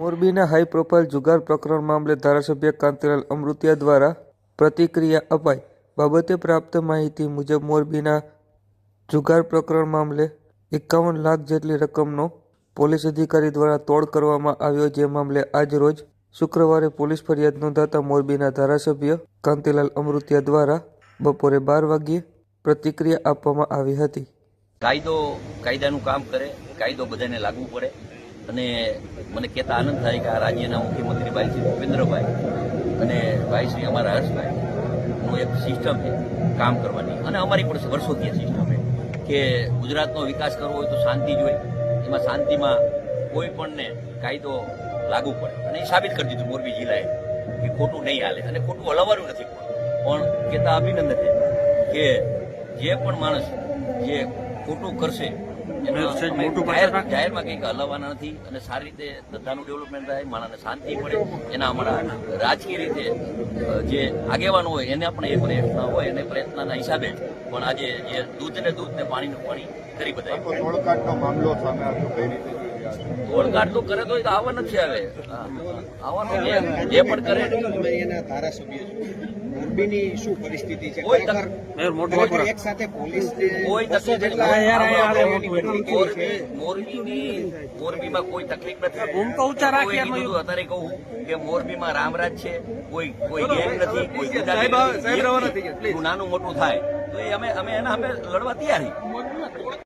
મોરબીના high profile જુગાર પ્રકરણ મામલે ધારાસભ્ય કાંતિલાલ અમૃતિયા દ્વારા પ્રતિક્રિયા અપાઈ. બાબતે પ્રાપ્ત માહિતી મુજબ મોરબીના જુગાર પ્રકરણ મામલે એકાવન લાખ જેટલી રકમનો પોલીસ અધિકારી દ્વારા તોડ કરવામાં આવ્યો જે મામલે આજ રોજ શુક્રવારે પોલીસ ફરિયાદ નોંધાતા મોરબીના ધારાસભ્ય કાંતિલાલ અમૃતિયા દ્વારા બપોરે બાર વાગ્યે પ્રતિક્રિયા આપવામાં આવી હતી. કાયદો, કાયદાનું કામ કરે, કાયદો બધાને લાગુ પડે. અને મને કહેતા આનંદ થાય કે આ રાજ્યના મુખ્યમંત્રી ભાઈ શ્રી ભૂપેન્દ્રભાઈ અને ભાઈ શ્રી અમારા હર્ષભાઈ. નું એક સિસ્ટમ છે કામ કરવાની. અને અમારી પણ વર્ષોથી સિસ્ટમ છે કે ગુજરાતનો વિકાસ કરવો હોય તો શાંતિ જોઈએ. એમાં શાંતિમાં કોઈ પણને કાયદો લાગુ પડે. અને એ સાબિત કરી દીધું મોરબી જિલ્લાએ કે ખોટું નહીં હાલે. અને ખોટું હલાવવાનું નથી પણ કહેતા અભિનંદન છે કે જે પણ માણસ જે ખોટું કરશે જાહેરમાં કંઈક હલાવવાના નથી અને સારી રીતે ધંધાનું ડેવલપમેન્ટ થાય માણસને શાંતિ મળે એના અમારા રાજકીય રીતે જે આગેવાનો હોય એને પણ એ પ્રયત્ન હોય એને પ્રયત્નના હિસાબે પણ આજે જે દૂધ ને દૂધ ને પાણીનું પાણી કરી બધા મામલો સામે આવ્યો કઈ રીતે? તો કરે તો આવવા નથી આવે. આવવાનું જે જે પણ કરે. એના ધારાસભ્ય મોરબીની શું પરિસ્થિતિ છે? કોઈ તક- ખરેખર ખરેખર એક સાથે પોલીસ કોઈ તકલીફ મોરબીની મોરબીમાં કોઈ તકલીફ નથી. અત્યારે કહું કે મોરબીમાં રામરાજ છે. કોઈ કોઈ ગેંગ નથી કોઈ નથી. નાનું મોટું થાય. તો એ અમે અમે એના અમે લડવા તૈયાર છીએ.